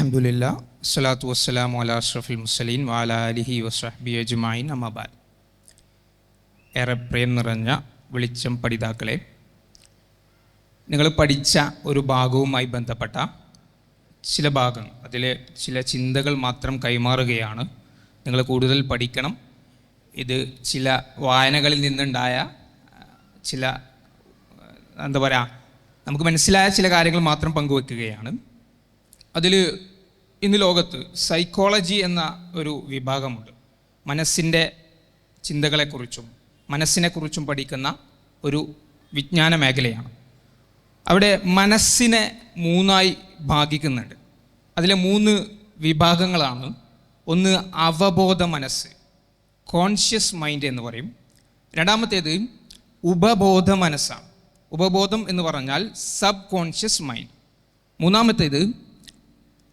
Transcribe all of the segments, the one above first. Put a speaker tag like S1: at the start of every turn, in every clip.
S1: അലഹമുല്ല സ്വലാത്തു വസ്സലാം അല അഷ്റഫുൽ മുസലീൻ വാല അലിഹി വസ്ഹബി അജുമായിൻ അമബാൽ ഏറെ പ്രേം നിറഞ്ഞ വെളിച്ചം പഠിതാക്കളെ നിങ്ങൾ പഠിച്ച ഒരു ഭാഗവുമായി ബന്ധപ്പെട്ട ചില ഭാഗങ്ങൾ അതിലെ ചില ചിന്തകൾ മാത്രം കൈമാറുകയാണ് നിങ്ങൾ കൂടുതൽ പഠിക്കണം. ഇത് ചില വായനകളിൽ നിന്നുണ്ടായ ചില എന്താ പറയുക നമുക്ക് മനസ്സിലായ ചില കാര്യങ്ങൾ മാത്രം പങ്കുവെക്കുകയാണ്. അതിൽ ഇന്ന് ലോകത്ത് സൈക്കോളജി എന്ന ഒരു വിഭാഗമുണ്ട്. മനസ്സിന്റെ ചിന്തകളെക്കുറിച്ചും മനസ്സിനെക്കുറിച്ചും പഠിക്കുന്ന ഒരു വിജ്ഞാന മേഖലയാണ്. അവിടെ മനസ്സിനെ മൂന്നായി ഭാഗിക്കുന്നുണ്ട്. അതിലെ മൂന്ന് വിഭാഗങ്ങളാണ്. ഒന്ന് അവബോധ മനസ്സ് കോൺഷ്യസ് മൈൻഡ് എന്ന് പറയും. രണ്ടാമത്തേത് ഉപബോധ മനസ്സാണ്. ഉപബോധം എന്ന് പറഞ്ഞാൽ സബ് കോൺഷ്യസ് മൈൻഡ് മൂന്നാമത്തേത്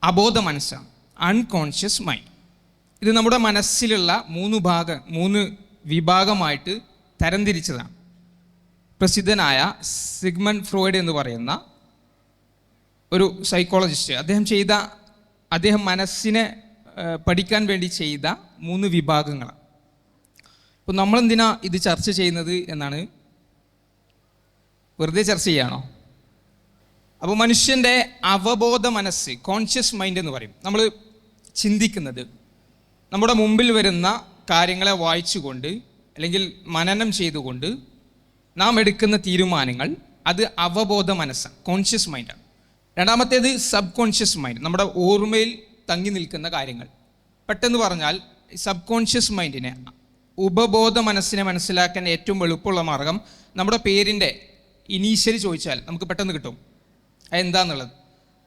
S1: അബോധ മനസ്സാണ് അൺകോൺഷ്യസ് മൈൻഡ് ഇത് നമ്മുടെ മനസ്സിലുള്ള മൂന്ന് ഭാഗ മൂന്ന് വിഭാഗമായിട്ട് തരംതിരിച്ചതാണ്. പ്രസിദ്ധനായ സിഗ്മൻ ഫ്രോയിഡ് എന്ന് പറയുന്ന ഒരു സൈക്കോളജിസ്റ്റ് അദ്ദേഹം ചെയ്ത അദ്ദേഹം മനസ്സിനെ പഠിക്കാൻ വേണ്ടി ചെയ്ത മൂന്ന് വിഭാഗങ്ങളാണ്. അപ്പോൾ നമ്മളെന്തിനാ ഇത് ചർച്ച ചെയ്യുന്നത് എന്നാണ് വെറുതെ ചർച്ച ചെയ്യാണോ? അപ്പോൾ മനുഷ്യന്റെ അവബോധ മനസ്സ് കോൺഷ്യസ് മൈൻഡ് എന്ന് പറയും. നമ്മൾ ചിന്തിക്കുന്നത്. നമ്മുടെ മുമ്പിൽ വരുന്ന കാര്യങ്ങളെ വായിച്ചുകൊണ്ട് അല്ലെങ്കിൽ മനനം ചെയ്തുകൊണ്ട് നാം എടുക്കുന്ന തീരുമാനങ്ങൾ അത് അവബോധ മനസ്സാണ് കോൺഷ്യസ് മൈൻഡാണ് രണ്ടാമത്തേത് സബ് കോൺഷ്യസ് മൈൻഡ് നമ്മുടെ ഓർമ്മയിൽ തങ്ങി നിൽക്കുന്ന കാര്യങ്ങൾ. പെട്ടെന്ന് പറഞ്ഞാൽ സബ് കോൺഷ്യസ് മൈൻഡിനെ ഉപബോധ മനസ്സിനെ മനസ്സിലാക്കാൻ ഏറ്റവും എളുപ്പമുള്ള മാർഗം നമ്മുടെ പേരിന്റെ ഇനീഷ്യൽ ചോദിച്ചാൽ നമുക്ക് പെട്ടെന്ന് കിട്ടും. അതെന്താന്നുള്ളത്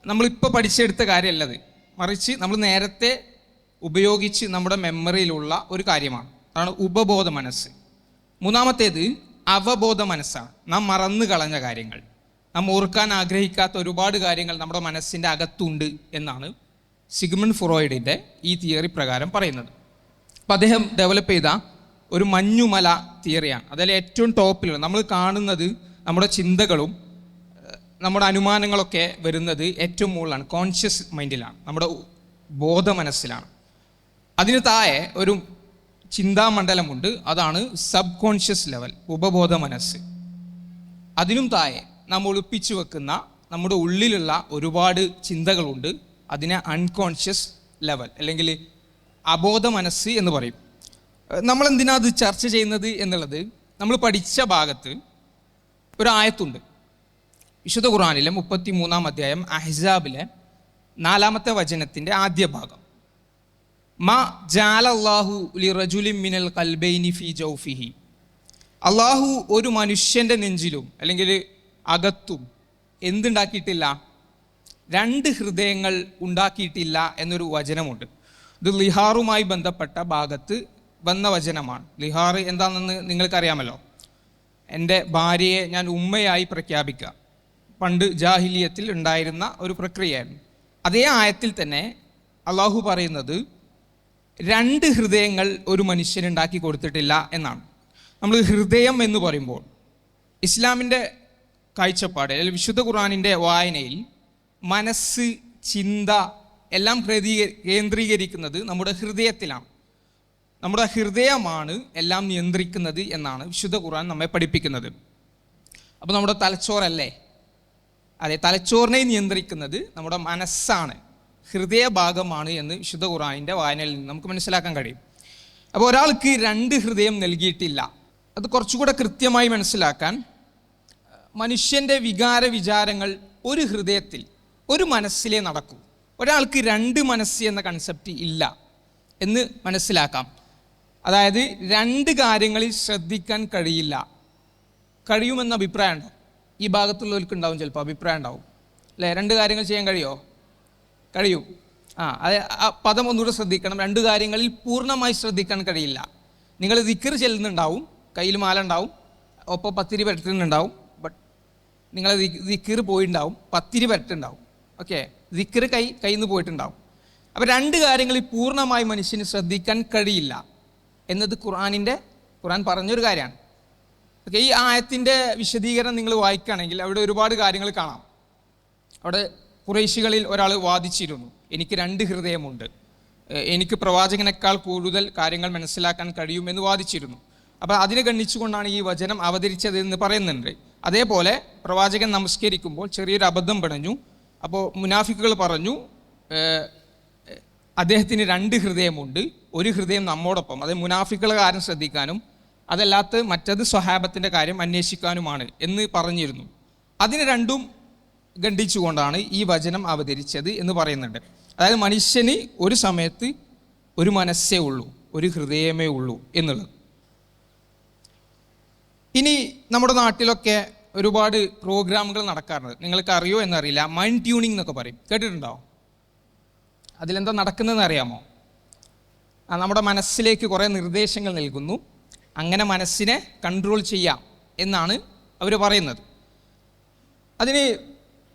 S1: നമ്മളിപ്പോൾ പഠിച്ചെടുത്ത കാര്യമല്ലത്. മറിച്ച് നമ്മൾ നേരത്തെ ഉപയോഗിച്ച് നമ്മുടെ മെമ്മറിയിലുള്ള ഒരു കാര്യമാണ്. അതാണ് ഉപബോധ മനസ്സ്. മൂന്നാമത്തേത് അവബോധ മനസ്സാണ്. നാം മറന്നു കളഞ്ഞ കാര്യങ്ങൾ. നാം ഓർക്കാൻ ആഗ്രഹിക്കാത്ത ഒരുപാട് കാര്യങ്ങൾ നമ്മുടെ മനസ്സിന്റെ അകത്തുണ്ട് എന്നാണ് സിഗ്മണ്ട് ഫുറോയിഡിന്റെ ഈ തിയറി പ്രകാരം പറയുന്നത്. അപ്പം അദ്ദേഹം ഡെവലപ്പ് ചെയ്ത ഒരു മഞ്ഞുമല തിയറിയാണ്. അതിൽ ഏറ്റവും ടോപ്പിലുള്ള നമ്മൾ കാണുന്നത് നമ്മുടെ ചിന്തകളും നമ്മുടെ അനുമാനങ്ങളൊക്കെ വരുന്നത് ഏറ്റവും മുകളിലാണ് കോൺഷ്യസ് മൈൻഡിലാണ് നമ്മുടെ ബോധ മനസ്സിലാണ് അതിന് താഴെ ഒരു ചിന്താമണ്ഡലമുണ്ട് അതാണ് സബ് കോൺഷ്യസ് ലെവൽ ഉപബോധ മനസ്സ് അതിനും താഴെ നാം ഒളിപ്പിച്ചു വെക്കുന്ന നമ്മുടെ ഉള്ളിലുള്ള ഒരുപാട് ചിന്തകളുണ്ട് അതിനെ അൺകോൺഷ്യസ് ലെവൽ അല്ലെങ്കിൽ അബോധ മനസ്സ് എന്ന് പറയും. നമ്മൾ എന്തിനാ അത് ചർച്ച ചെയ്യുന്നത് എന്നുള്ളത് നമ്മൾ പഠിച്ച ഭാഗത്ത് ഒരു ആയത്തുണ്ട്. വിശുദ്ധ ഖുറാനിലെ മുപ്പത്തി മൂന്നാം അധ്യായം അഹ്സാബിലെ നാലാമത്തെ വചനത്തിന്റെ ആദ്യ ഭാഗം. മ ജാലല്ലാഹു ലി മിനൽ കൽബൈനി ഫി ജൗഫിഹി. അള്ളാഹു ഒരു മനുഷ്യന്റെ നെഞ്ചിലും അല്ലെങ്കിൽ അകത്തും എന്തുണ്ടാക്കിയിട്ടില്ല? രണ്ട് ഹൃദയങ്ങൾ ഉണ്ടാക്കിയിട്ടില്ല എന്നൊരു വചനമുണ്ട്. ഇത് ലിഹാറുമായി ബന്ധപ്പെട്ട ഭാഗത്ത് വന്ന വചനമാണ്. ലിഹാർ എന്താണെന്ന് നിങ്ങൾക്കറിയാമല്ലോ? എന്റെ ഭാര്യയെ ഞാൻ ഉമ്മയായി പ്രഖ്യാപിക്കുക. പണ്ട് ജാഹിലിയത്തിൽ ഉണ്ടായിരുന്ന ഒരു പ്രക്രിയയാണ് അതേ ആയത്തിൽ തന്നെ അള്ളാഹു പറയുന്നത് രണ്ട് ഹൃദയങ്ങൾ ഒരു മനുഷ്യനുണ്ടാക്കി കൊടുത്തിട്ടില്ല എന്നാണ്. നമ്മൾ ഹൃദയം എന്ന് പറയുമ്പോൾ ഇസ്ലാമിന്റെ കാഴ്ചപ്പാട് അല്ലെങ്കിൽ വിശുദ്ധ ഖുർആാനിന്റെ വായനയിൽ മനസ്സ് ചിന്ത എല്ലാം കേന്ദ്രീകരിക്കുന്നത് നമ്മുടെ ഹൃദയത്തിലാണ്. നമ്മുടെ ഹൃദയമാണ് എല്ലാം നിയന്ത്രിക്കുന്നത് എന്നാണ് വിശുദ്ധ ഖുർആൻ നമ്മെ പഠിപ്പിക്കുന്നത്. അപ്പോൾ നമ്മുടെ തലച്ചോറല്ലേ? അതെ തലച്ചോറിനെ നിയന്ത്രിക്കുന്നത് നമ്മുടെ മനസ്സാണ്. ഹൃദയഭാഗമാണ് എന്ന് വിശുദ്ധ ഖുറാനിന്റെ വായനയിൽ നിന്ന് നമുക്ക് മനസ്സിലാക്കാൻ കഴിയും. അപ്പോൾ ഒരാൾക്ക് രണ്ട് ഹൃദയം നൽകിയിട്ടില്ല. അത് കുറച്ചുകൂടെ കൃത്യമായി മനസ്സിലാക്കാൻ മനുഷ്യന്റെ വികാര വിചാരങ്ങൾ ഒരു ഹൃദയത്തിൽ ഒരു മനസ്സിലേ നടക്കൂ. ഒരാൾക്ക് രണ്ട് മനസ്സ് എന്ന കൺസെപ്റ്റ് ഇല്ല എന്ന് മനസ്സിലാക്കാം. അതായത് രണ്ട് കാര്യങ്ങളിൽ ശ്രദ്ധിക്കാൻ കഴിയില്ല. കഴിയുമെന്ന അഭിപ്രായം ഉണ്ടാവും ഈ ഭാഗത്തുള്ളവർക്ക് ഉണ്ടാവും ചിലപ്പോൾ അഭിപ്രായം ഉണ്ടാവും. അല്ലേ? രണ്ട് കാര്യങ്ങൾ ചെയ്യാൻ കഴിയുമോ കഴിയും. ആ അത് ആ പദം ഒന്നുകൂടെ ശ്രദ്ധിക്കണം. രണ്ട് കാര്യങ്ങളിൽ പൂർണമായി ശ്രദ്ധിക്കാൻ കഴിയില്ല. നിങ്ങൾ ദിക്കർ ചെല്ലുന്നുണ്ടാവും കയ്യിൽ മാല ഉണ്ടാവും ഒപ്പം പത്തിരി പരട്ടുന്നുണ്ടാവും ബട്ട് നിങ്ങൾ ദിക്കർ പോയിട്ടുണ്ടാവും പത്തിരി പരട്ടുണ്ടാവും ഓക്കെ? ദിക്കർ കൈ കയ്യിൽ നിന്ന് പോയിട്ടുണ്ടാവും. അപ്പോൾ രണ്ട് കാര്യങ്ങളിൽ പൂർണമായി മനുഷ്യന് ശ്രദ്ധിക്കാൻ കഴിയില്ല. എന്നത് ഖുർആാനിന്റെ ഖുർആൻ പറഞ്ഞൊരു കാര്യമാണ്. ഓക്കെ ഈ ആയത്തിന്റെ വിശദീകരണം നിങ്ങൾ വായിക്കുകയാണെങ്കിൽ അവിടെ ഒരുപാട് കാര്യങ്ങൾ കാണാം. അവിടെ കുറേശികളിൽ ഒരാൾ വാദിച്ചിരുന്നു. എനിക്ക് രണ്ട് ഹൃദയമുണ്ട്. എനിക്ക് പ്രവാചകനേക്കാൾ കൂടുതൽ കാര്യങ്ങൾ മനസ്സിലാക്കാൻ കഴിയുമെന്ന് വാദിച്ചിരുന്നു. അപ്പോൾ അതിനെ ഗണ്ണിച്ചുകൊണ്ടാണ് ഈ വചനം അവതരിച്ചത് എന്ന് പറയുന്നുണ്ട്. അതേപോലെ പ്രവാചകൻ നമസ്കരിക്കുമ്പോൾ ചെറിയൊരു അബദ്ധം പിണഞ്ഞു. അപ്പോൾ മുനാഫിക്കുകൾ പറഞ്ഞു അദ്ദേഹത്തിന് രണ്ട് ഹൃദയമുണ്ട് ഒരു ഹൃദയം നമ്മോടൊപ്പം. അതായത് മുനാഫിക്കുകളെ കാര്യം ശ്രദ്ധിക്കാനും അതല്ലാത്ത മറ്റത് സ്വഹാബത്തിന്റെ കാര്യം അന്വേഷിക്കാനുമാണ് എന്ന് പറഞ്ഞിരുന്നു. അതിന് രണ്ടും ഖണ്ഡിച്ചുകൊണ്ടാണ് ഈ വചനം അവതരിച്ചത് എന്ന് പറയുന്നുണ്ട്. അതായത് മനുഷ്യന് ഒരു സമയത്ത് ഒരു മനസ്സേ ഉള്ളൂ ഒരു ഹൃദയമേ ഉള്ളൂ എന്നുള്ളത്. ഇനി നമ്മുടെ നാട്ടിലൊക്കെ ഒരുപാട് പ്രോഗ്രാമുകൾ നടക്കാറുണ്ട്. നിങ്ങൾക്ക് അറിയോ എന്നറിയില്ല. മൈൻഡ് ട്യൂണിംഗ് എന്നൊക്കെ പറയും. കേട്ടിട്ടുണ്ടോ? അതിലെന്താ നടക്കുന്നതെന്ന് അറിയാമോ? നമ്മുടെ മനസ്സിലേക്ക് കുറേ നിർദ്ദേശങ്ങൾ നൽകുന്നു. അങ്ങനെ മനസ്സിനെ കൺട്രോൾ ചെയ്യാം എന്നാണ് അവർ പറയുന്നത്. അതിന്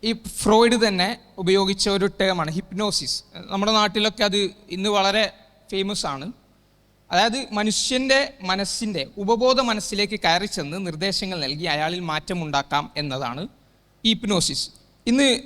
S1: ഈ ഫ്രോയിഡ് തന്നെ ഉപയോഗിച്ച ഒരു ടേമാണ് ഹിപ്നോസിസ് നമ്മുടെ നാട്ടിലൊക്കെ അത് ഇന്ന് വളരെ ഫേമസ് ആണ്. അതായത് മനുഷ്യന്റെ മനസ്സിന്റെ ഉപബോധ മനസ്സിലേക്ക് കയറി ചെന്ന് നിർദ്ദേശങ്ങൾ നൽകി അയാളിൽ മാറ്റമുണ്ടാക്കാം എന്നതാണ് ഹിപ്നോസിസ് ഇന്ന്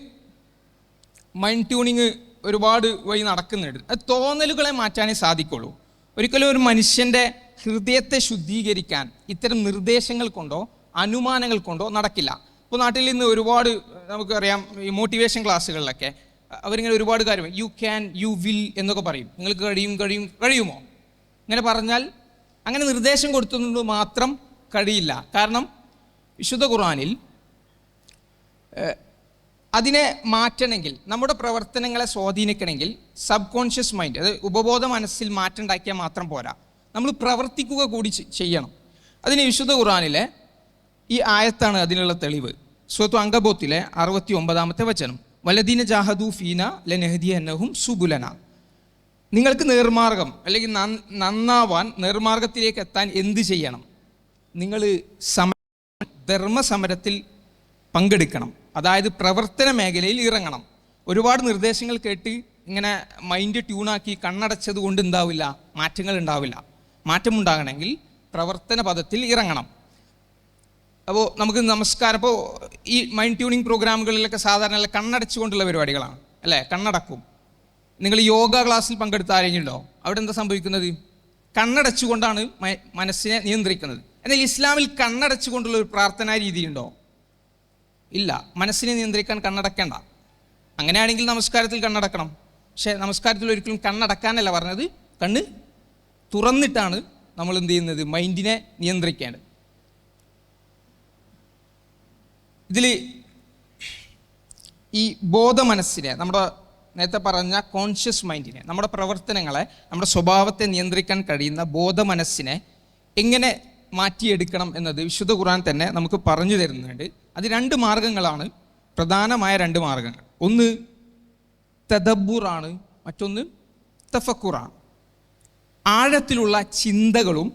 S1: മൈൻഡ് ട്യൂണിങ് ഒരുപാട് വഴി നടക്കുന്നുണ്ട്. അത് തോന്നലുകളെ മാറ്റാനേ സാധിക്കുള്ളൂ. ഒരിക്കലും ഒരു മനുഷ്യന്റെ ഹൃദയത്തെ ശുദ്ധീകരിക്കാൻ ഇത്തരം നിർദ്ദേശങ്ങൾ കൊണ്ടോ അനുമാനങ്ങൾ കൊണ്ടോ നടക്കില്ല. ഇപ്പോൾ നാട്ടിൽ നിന്ന് ഒരുപാട് നമുക്കറിയാം ഈ മോട്ടിവേഷൻ ക്ലാസ്സുകളിലൊക്കെ അവരിങ്ങനെ ഒരുപാട് കാര്യം യു ക്യാൻ യു വിൽ എന്നൊക്കെ പറയും. നിങ്ങൾക്ക് കഴിയും കഴിയും കഴിയുമോ? ഇങ്ങനെ പറഞ്ഞാൽ അങ്ങനെ നിർദ്ദേശം കൊടുത്തുകൊണ്ട് മാത്രം കഴിയില്ല. കാരണം വിശുദ്ധ ഖുർആാനിൽ അതിനെ മാറ്റണമെങ്കിൽ നമ്മുടെ പ്രവർത്തനങ്ങളെ സ്വാധീനിക്കണമെങ്കിൽ സബ് കോൺഷ്യസ് മൈൻഡ് അത് ഉപബോധ മനസ്സിൽ മാറ്റം ഉണ്ടാക്കിയാൽ മാത്രം പോരാ. നമ്മൾ പ്രവർത്തിക്കുക കൂടി ചെയ്യണം. അതിന് വിശുദ്ധ ഖുറാനിലെ ഈ ആയത്താണ് അതിനുള്ള തെളിവ്. സ്വത്ത് അങ്കബോത്തിലെ അറുപത്തി ഒമ്പതാമത്തെ വചനം. വലദീന ജാഹദു ഫീന ലനഹദി എന്നഹും സുബുലന. നിങ്ങൾക്ക് നേർമാർഗം അല്ലെങ്കിൽ നന്നാവാൻ നേർമാർഗത്തിലേക്ക് എത്താൻ എന്ത് ചെയ്യണം? നിങ്ങൾ സമ ധർമ്മസമരത്തിൽ പങ്കെടുക്കണം. അതായത് പ്രവർത്തന മേഖലയിൽ ഇറങ്ങണം. ഒരുപാട് നിർദ്ദേശങ്ങൾ കേട്ട് ഇങ്ങനെ മൈൻഡ് ട്യൂണാക്കി കണ്ണടച്ചത് കൊണ്ട് എന്താവില്ല? മാറ്റങ്ങൾ ഉണ്ടാവില്ല. മാറ്റമുണ്ടാകണമെങ്കിൽ പ്രവർത്തന പദത്തിൽ ഇറങ്ങണം. അപ്പോൾ നമുക്ക് നമസ്കാരം. അപ്പോൾ ഈ മൈൻഡ് ട്യൂണിങ് പ്രോഗ്രാമുകളിലൊക്കെ സാധാരണ കണ്ണടച്ചുകൊണ്ടുള്ള പരിപാടികളാണ് അല്ലേ? കണ്ണടക്കും. നിങ്ങൾ യോഗ ക്ലാസ്സിൽ പങ്കെടുത്ത ആരെങ്കിലുണ്ടോ അവിടെ എന്താ സംഭവിക്കുന്നത്? കണ്ണടച്ചുകൊണ്ടാണ് മനസ്സിനെ നിയന്ത്രിക്കുന്നത്. എന്നാൽ ഇസ്ലാമിൽ കണ്ണടച്ചുകൊണ്ടുള്ള ഒരു പ്രാർത്ഥനാ രീതിയുണ്ടോ? ഇല്ല. മനസ്സിനെ നിയന്ത്രിക്കാൻ കണ്ണടക്കേണ്ട. അങ്ങനെയാണെങ്കിൽ നമസ്കാരത്തിൽ കണ്ണടക്കണം. പക്ഷേ നമസ്കാരത്തിൽ ഒരിക്കലും കണ്ണടക്കാനല്ല പറഞ്ഞത് കണ്ണ് തുറന്നിട്ടാണ് നമ്മൾ എന്ത് ചെയ്യുന്നത് മൈൻഡിനെ നിയന്ത്രിക്കേണ്ടത്. ഇതിൽ ഈ ബോധ മനസ്സിനെ നമ്മുടെ നേരത്തെ പറഞ്ഞ കോൺഷ്യസ് മൈൻഡിനെ നമ്മുടെ പ്രവർത്തനങ്ങളെ നമ്മുടെ സ്വഭാവത്തെ നിയന്ത്രിക്കാൻ കഴിയുന്ന ബോധ മനസ്സിനെ എങ്ങനെ മാറ്റിയെടുക്കണം എന്നത് വിശുദ്ധ ഖുർആൻ തന്നെ നമുക്ക് പറഞ്ഞു തരുന്നുണ്ട്. അത് രണ്ട് മാർഗങ്ങളാണ്. പ്രധാനമായ രണ്ട് മാർഗങ്ങൾ. ഒന്ന് തദബ്ബുറാണ്. മറ്റൊന്ന് തഫക്കുറാണ്. ആഴത്തിലുള്ള ചിന്തകളും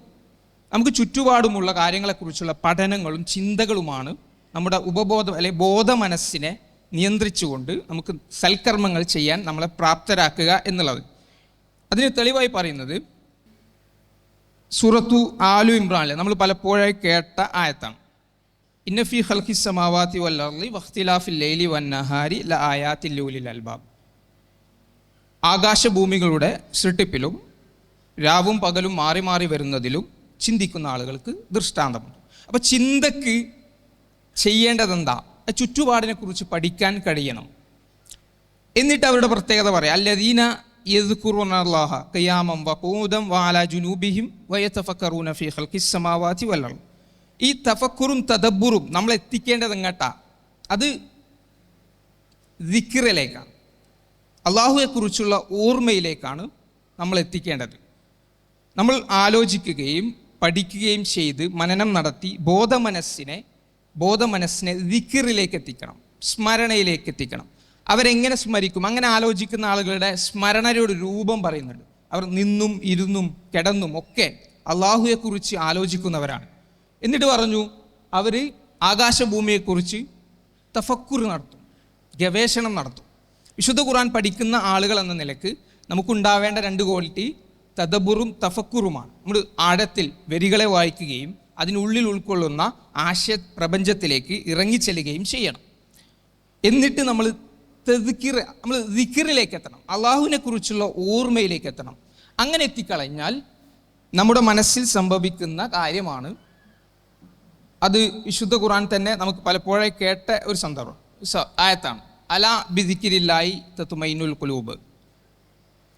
S1: നമുക്ക് ചുറ്റുപാടുമുള്ള കാര്യങ്ങളെക്കുറിച്ചുള്ള പഠനങ്ങളും ചിന്തകളുമാണ് നമ്മുടെ ഉപബോധം അല്ലെ ബോധ മനസ്സിനെ നിയന്ത്രിച്ചുകൊണ്ട് നമുക്ക് സൽക്കർമ്മങ്ങൾ ചെയ്യാൻ നമ്മളെ പ്രാപ്തരാക്കുക എന്നുള്ളത്. അതിന് തെളിവായി പറയുന്നത് സൂറത്തു ആലു ഇമ്രാനിലെ നമ്മൾ പലപ്പോഴായി കേട്ട ആയത്താണ്. ഇന്നഫി ഹൽഖി സമാവാത്തി വല്ലി വഖ്തിലാഫി ലൈലി വന്നഹാരി ല ആയാത്തില്ലൂലിൽ അൽബാബ്. ആകാശഭൂമികളുടെ സൃഷ്ടിപ്പിലും രാവും പകലും മാറി മാറി വരുന്നതിലും ചിന്തിക്കുന്ന ആളുകൾക്ക് ദൃഷ്ടാന്തമുണ്ട് അപ്പോൾ ചിന്തക്ക് ചെയ്യേണ്ടതെന്താ? ആ ചുറ്റുപാടിനെ കുറിച്ച് പഠിക്കാൻ കഴിയണം. എന്നിട്ട് അവരുടെ പ്രത്യേകത പറയാം. അല്ലദീന യദ്ഖുറുനല്ലാഹ ഖിയാമം വഖൂദം വഅലാ ജുനൂബിഹിം വയതഫക്കറൂന ഫീ ഖൽഖിസ് സമാവാതി വൽ അർദ്. ഈ തഫക്കുറും തദബ്ബുറും നമ്മൾ എത്തിക്കേണ്ടത് എങ്ങട്ടാ? അത് ദിക്റിലേക്കാണ്. അള്ളാഹുവെക്കുറിച്ചുള്ള ഓർമ്മയിലേക്കാണ് നമ്മൾ എത്തിക്കേണ്ടത്. നമ്മൾ ആലോചിക്കുകയും പഠിക്കുകയും ചെയ്ത് മനനം നടത്തി ബോധമനസ്സിനെ ബോധമനസ്സിനെ ദിക്കിറിലേക്ക് എത്തിക്കണം സ്മരണയിലേക്ക് എത്തിക്കണം. അവരെങ്ങനെ സ്മരിക്കും? അങ്ങനെ ആലോചിക്കുന്ന ആളുകളുടെ സ്മരണയുടെ രൂപം പറയുന്നുണ്ട്. അവർ നിന്നും ഇരുന്നും കിടന്നും ഒക്കെ അള്ളാഹുവെക്കുറിച്ച് ആലോചിക്കുന്നവരാണ്. എന്നിട്ട് പറഞ്ഞു അവർ ആകാശഭൂമിയെക്കുറിച്ച് തഫക്കുർ നടത്തും ഗവേഷണം നടത്തും. വിശുദ്ധ ഖുർആൻ പഠിക്കുന്ന ആളുകൾ എന്ന നിലയ്ക്ക് നമുക്കുണ്ടാവേണ്ട രണ്ട് ക്വാളിറ്റി തദബുറും തഫക്കുറുമാണ്. നമ്മൾ ആഴത്തിൽ വരികളെ വായിക്കുകയും അതിനുള്ളിൽ ഉൾക്കൊള്ളുന്ന ആശയ പ്രപഞ്ചത്തിലേക്ക് ഇറങ്ങിച്ചെല്ലുകയും ചെയ്യണം. എന്നിട്ട് നമ്മൾ തെതിക്കിർ നമ്മൾ ദിക്കിറിലേക്ക് എത്തണം അള്ളാഹുവിനെ കുറിച്ചുള്ള ഓർമ്മയിലേക്ക് എത്തണം അങ്ങനെ എത്തിക്കളഞ്ഞാൽ നമ്മുടെ മനസ്സിൽ സംഭവിക്കുന്ന കാര്യമാണ് അത് വിശുദ്ധ ഖുറാൻ തന്നെ നമുക്ക് പലപ്പോഴായി കേട്ട ഒരു സന്ദർഭം. ആയത്താണ്. അല ബിദിക്കിരില്ലായി തത്തുമൈനുൽ കുലൂബ്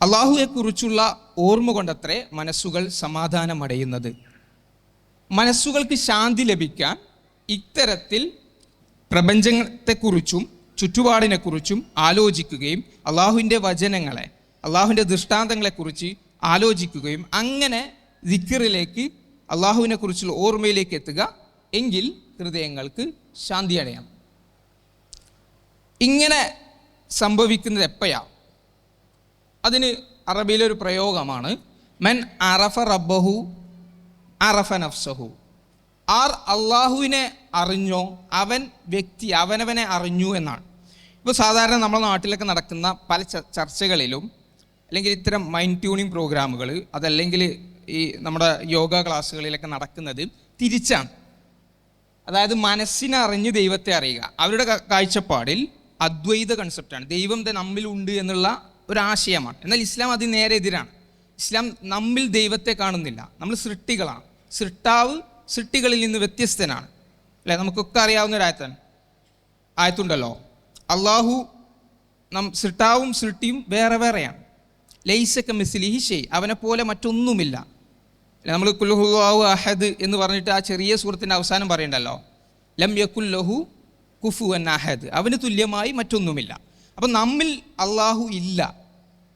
S1: അള്ളാഹുവെക്കുറിച്ചുള്ള ഓർമ്മ കൊണ്ടത്രേ മനസ്സുകൾ സമാധാനമടയുന്നത്. മനസ്സുകൾക്ക് ശാന്തി ലഭിക്കാൻ ഇത്തരത്തിൽ പ്രപഞ്ചത്തെക്കുറിച്ചും ചുറ്റുപാടിനെക്കുറിച്ചും ആലോചിക്കുകയും അള്ളാഹുവിന്റെ വചനങ്ങളെ അള്ളാഹുവിന്റെ ദൃഷ്ടാന്തങ്ങളെക്കുറിച്ച് ആലോചിക്കുകയും അങ്ങനെ ദിക്കറിലേക്ക് അള്ളാഹുവിനെ കുറിച്ചുള്ള ഓർമ്മയിലേക്ക് എത്തുക എങ്കിൽ ഹൃദയങ്ങൾക്ക് ശാന്തി അടയാം ഇങ്ങനെ സംഭവിക്കുന്നത് എപ്പോഴാ? അതിന് അറബിയിലൊരു പ്രയോഗമാണ്. മെൻ അറഫ റബ്ബഹു അറഫ നഫ്സഹു. ആർ അള്ളാഹുവിനെ അറിഞ്ഞോ അവൻ വ്യക്തി അവനവനെ അറിഞ്ഞു എന്നാണ്. ഇപ്പോൾ സാധാരണ നമ്മുടെ നാട്ടിലൊക്കെ നടക്കുന്ന പല ചർച്ചകളിലും അല്ലെങ്കിൽ ഇത്തരം മൈൻഡ് ട്യൂണിങ് പ്രോഗ്രാമുകൾ അതല്ലെങ്കിൽ ഈ നമ്മുടെ യോഗ ക്ലാസ്സുകളിലൊക്കെ നടക്കുന്നത് തിരിച്ചാണ്. അതായത് മനസ്സിനെ അറിഞ്ഞ് ദൈവത്തെ അറിയുക. അവരുടെ കാഴ്ചപ്പാടിൽ അദ്വൈത കൺസെപ്റ്റാണ് ദൈവം നമ്മിലുണ്ട് എന്നുള്ള ഒരു ആശയമാണ് എന്നാൽ ഇസ്ലാം അതിന് നേരെ എതിരാണ്. ഇസ്ലാം നമ്മിൽ ദൈവത്തെ കാണുന്നില്ല. നമ്മൾ സൃഷ്ടികളാണ്. സൃഷ്ടാവ് സൃഷ്ടികളിൽ നിന്ന് വ്യത്യസ്തനാണ്. അല്ലേ? നമുക്കൊക്കെ അറിയാവുന്ന ഒരു ആയത്താണ്. ആയത്തുണ്ടല്ലോ. അള്ളാഹു നം സൃഷ്ടാവും സൃഷ്ടിയും വേറെ വേറെയാണ്. ലൈസക്ക മിസ്ലിഹി ഷെയ് അവനെ പോലെ മറ്റൊന്നുമില്ല. നമ്മൾ കുല്ലുഹു അഹദ് എന്ന് പറഞ്ഞിട്ട് ആ ചെറിയ സുഹൃത്തിന്റെ അവസാനം പറയണ്ടല്ലോ. ലം യക്കുല്ലഹു കുഫു അൻ അഹദ്. അവന് തുല്യമായി മറ്റൊന്നുമില്ല. അപ്പം നമ്മിൽ അള്ളാഹു ഇല്ല.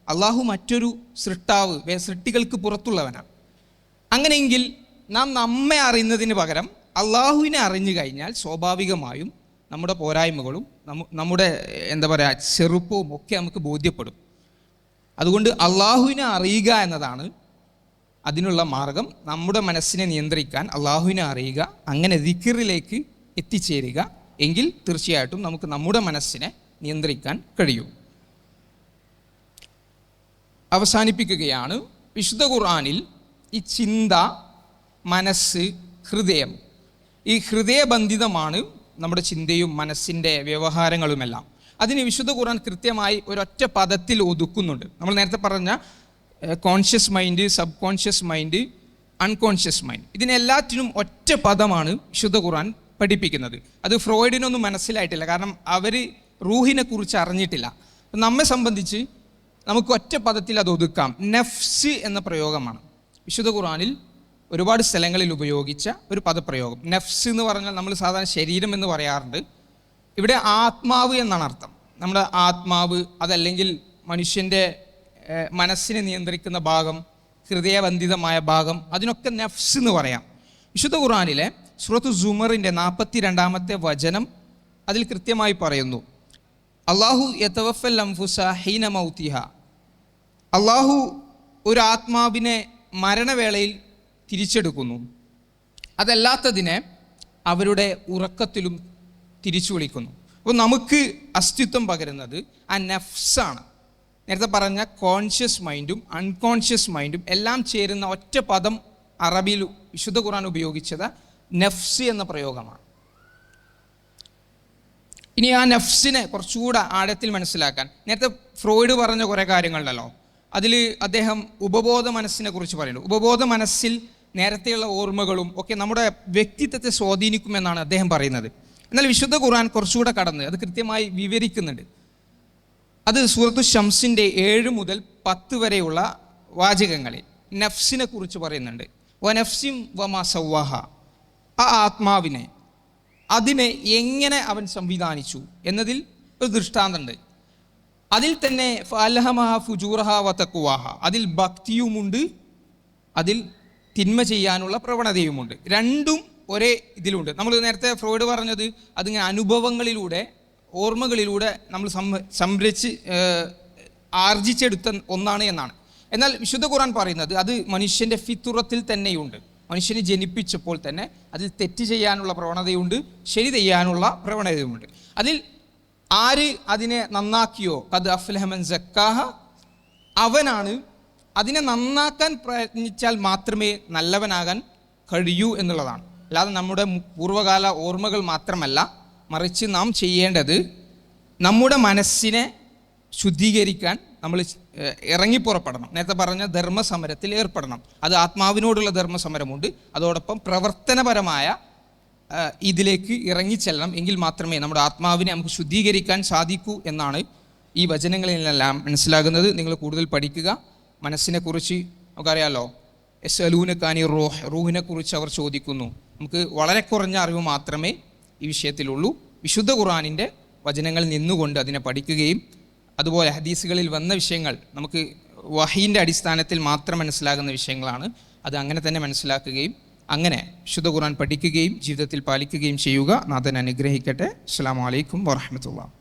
S1: അള്ളാഹു മറ്റൊരു സൃഷ്ടാവ് സൃഷ്ടികൾക്ക് പുറത്തുള്ളവനാണ്. അങ്ങനെയെങ്കിൽ നാം നമ്മെ അറിയുന്നതിന് പകരം അള്ളാഹുവിനെ അറിഞ്ഞു കഴിഞ്ഞാൽ സ്വാഭാവികമായും നമ്മുടെ പോരായ്മകളും നമ്മ നമ്മുടെ എന്താ പറയുക ചെറുപ്പവും ഒക്കെ നമുക്ക് ബോധ്യപ്പെടും. അതുകൊണ്ട് അള്ളാഹുവിനെ അറിയുക എന്നതാണ് അതിനുള്ള മാർഗം. നമ്മുടെ മനസ്സിനെ നിയന്ത്രിക്കാൻ അള്ളാഹുവിനെ അറിയുക അങ്ങനെ ദിക്കറിലേക്ക് എത്തിച്ചേരുക. എങ്കിൽ തീർച്ചയായിട്ടും നമുക്ക് നമ്മുടെ മനസ്സിനെ നിയന്ത്രിക്കാൻ കഴിയൂ. അവസാനിപ്പിക്കുകയാണ് വിശുദ്ധ ഖുർആാനിൽ ഈ ചിന്ത മനസ്സ് ഹൃദയം. ഈ ഹൃദയബന്ധിതമാണ് നമ്മുടെ ചിന്തയും മനസ്സിന്റെ വ്യവഹാരങ്ങളുമെല്ലാം. അതിന് വിശുദ്ധ ഖുർആൻ കൃത്യമായി ഒരൊറ്റ പദത്തിൽ ഒതുക്കുന്നുണ്ട്. നമ്മൾ നേരത്തെ പറഞ്ഞ conscious mind sub conscious mind unconscious mind ഇതിനെല്ലാറ്റിനും ഒറ്റ പദമാണ് വിശുദ്ധ ഖുർആൻ പഠിപ്പിക്കുന്നത്. അത് ഫ്രോയിഡിനൊന്നും മനസ്സിലായിട്ടില്ല. കാരണം അവർ റൂഹിനെ കുറിച്ച് അറിഞ്ഞിട്ടില്ല നമ്മെ സംബന്ധിച്ച് നമുക്ക് ഒറ്റ പദത്തിൽ അത് ഒതുക്കാം. നഫ്സ് എന്ന പ്രയോഗമാണ്. വിശുദ്ധ ഖുറാനിൽ ഒരുപാട് സ്ഥലങ്ങളിൽ ഉപയോഗിച്ച ഒരു പദപ്രയോഗം. നഫ്സ് എന്ന് പറഞ്ഞാൽ നമ്മൾ സാധാരണ ശരീരം എന്ന് പറയാറുണ്ട്. ഇവിടെ ആത്മാവ് എന്നാണ് അർത്ഥം. നമ്മുടെ ആത്മാവ് അതല്ലെങ്കിൽ മനുഷ്യന്റെ മനസ്സിനെ നിയന്ത്രിക്കുന്ന ഭാഗം ഹൃദയബന്ധിതമായ ഭാഗം അതിനൊക്കെ നഫ്സ് എന്ന് പറയാം. വിശുദ്ധ ഖുറാനിലെ സുറത്ത് സുമറിന്റെ നാൽപ്പത്തി രണ്ടാമത്തെ വചനം അതിൽ കൃത്യമായി പറയുന്നു. അള്ളാഹു യഥവഫൽ അംഫുസ ഹീന മൗത്തിഹ. അള്ളാഹു ഒരു ആത്മാവിനെ മരണവേളയിൽ തിരിച്ചെടുക്കുന്നു. അതല്ലാത്തതിനെ അവരുടെ ഉറക്കത്തിലും തിരിച്ചു വിളിക്കുന്നു. അപ്പോൾ നമുക്ക് അസ്തിത്വം പകരുന്നത് ആ നഫ്സാണ്. നേരത്തെ പറഞ്ഞ കോൺഷ്യസ് മൈൻഡും അൺകോൺഷ്യസ് മൈൻഡും എല്ലാം ചേരുന്ന ഒറ്റ പദം അറബിയിൽ വിശുദ്ധ ഖുർആൻ ഉപയോഗിച്ചത് നഫ്സ് എന്ന പ്രയോഗമാണ്. ഇനി ആ നഫ്സിനെ കുറച്ചുകൂടെ ആഴത്തിൽ മനസ്സിലാക്കാൻ. നേരത്തെ ഫ്രോയിഡ് പറഞ്ഞ കുറേ കാര്യങ്ങളുണ്ടല്ലോ. അതിൽ അദ്ദേഹം ഉപബോധ മനസ്സിനെ കുറിച്ച് പറയുന്നു. ഉപബോധ മനസ്സിൽ നേരത്തെയുള്ള ഓർമ്മകളും ഒക്കെ നമ്മുടെ വ്യക്തിത്വത്തെ സ്വാധീനിക്കുമെന്നാണ് അദ്ദേഹം പറയുന്നത്. എന്നാൽ വിശുദ്ധ ഖുർആൻ കുറച്ചുകൂടെ കടന്ന് അത് കൃത്യമായി വിവരിക്കുന്നുണ്ട്. അത് സൂറത്തു ഷംസിന്റെ ഏഴ് മുതൽ പത്ത് വരെയുള്ള വാചകങ്ങളിൽ നഫ്സിനെ കുറിച്ച് പറയുന്നുണ്ട്. വ നഫ്സിം വ വമാ സൗവാഹ ആ ആത്മാവിനെ അതിനെ എങ്ങനെ അവൻ സംവിധാനിച്ചു എന്നതിൽ ഒരു ദൃഷ്ടാന്തമുണ്ട് അതിൽ തന്നെ ഫലഹമഹ ഫുജൂറഹ വതക്കുവാഹ അതിൽ ഭക്തിയുമുണ്ട് അതിൽ തിന്മ ചെയ്യാനുള്ള പ്രവണതയുമുണ്ട്. രണ്ടും ഒരേ ഇതിലുണ്ട്. നമ്മൾ നേരത്തെ ഫ്രോയിഡ് പറഞ്ഞത് അതിങ്ങനെ അനുഭവങ്ങളിലൂടെ ഓർമ്മകളിലൂടെ നമ്മൾ സംരച്ച് ആർജിച്ചെടുത്ത ഒന്നാണ് എന്നാണ്. എന്നാൽ വിശുദ്ധ ഖുർആൻ പറയുന്നത് അത് മനുഷ്യന്റെ ഫിത്തുറത്തിൽ തന്നെയുണ്ട്. മനുഷ്യനെ ജനിപ്പിച്ചപ്പോൾ തന്നെ അതിൽ തെറ്റ് ചെയ്യാനുള്ള പ്രവണതയുണ്ട് ശരി ചെയ്യാനുള്ള പ്രവണതയുമുണ്ട്. അതിൽ ആര് അതിനെ നന്നാക്കിയോ? കത് അഫ്ലഹമൻ ജക്കാഹ അവനാണ് അതിനെ നന്നാക്കാൻ പ്രയത്നിച്ചാൽ മാത്രമേ നല്ലവനാകാൻ കഴിയൂ എന്നുള്ളതാണ്. അല്ലാതെ നമ്മുടെ പൂർവകാല ഓർമ്മകൾ മാത്രമല്ല മറിച്ച് നാം ചെയ്യേണ്ടത് നമ്മുടെ മനസ്സിനെ ശുദ്ധീകരിക്കാൻ നമ്മൾ ഇറങ്ങിപ്പുറപ്പെടണം. നേരത്തെ പറഞ്ഞ ധർമ്മസമരത്തിൽ ഏർപ്പെടണം. അത് ആത്മാവിനോടുള്ള ധർമ്മസമരമുണ്ട്. അതോടൊപ്പം പ്രവർത്തനപരമായ ഇതിലേക്ക് ഇറങ്ങിച്ചെല്ലണം. എങ്കിൽ മാത്രമേ നമ്മുടെ ആത്മാവിനെ നമുക്ക് ശുദ്ധീകരിക്കാൻ സാധിക്കൂ എന്നാണ് ഈ വചനങ്ങളിൽ നിന്നെല്ലാം മനസ്സിലാകുന്നത്. നിങ്ങൾ കൂടുതൽ പഠിക്കുക. മനസ്സിനെക്കുറിച്ച് നമുക്കറിയാമല്ലോ എസ് അലൂനക്കാനി റോഹ് റൂഹിനെ കുറിച്ച് അവർ ചോദിക്കുന്നു. നമുക്ക് വളരെ കുറഞ്ഞ അറിവ് മാത്രമേ ഈ വിഷയത്തിലുള്ളൂ. വിശുദ്ധ ഖുറാനിന്റെ വചനങ്ങളിൽ നിന്നുകൊണ്ട് അതിനെ പഠിക്കുകയും അതുപോലെ ഹദീസുകളിൽ വന്ന വിഷയങ്ങൾ നമുക്ക് വഹീന്റെ അടിസ്ഥാനത്തിൽ മാത്രം മനസ്സിലാകുന്ന വിഷയങ്ങളാണ്. അത് അങ്ങനെ തന്നെ മനസ്സിലാക്കുകയും അങ്ങനെ ശുദ്ധ ഖുർആൻ പഠിക്കുകയും ജീവിതത്തിൽ പാലിക്കുകയും ചെയ്യുക. നാഥൻ അനുഗ്രഹിക്കട്ടെ. അസ്സാം വലൈക്കും വാഹമത്തുള്ള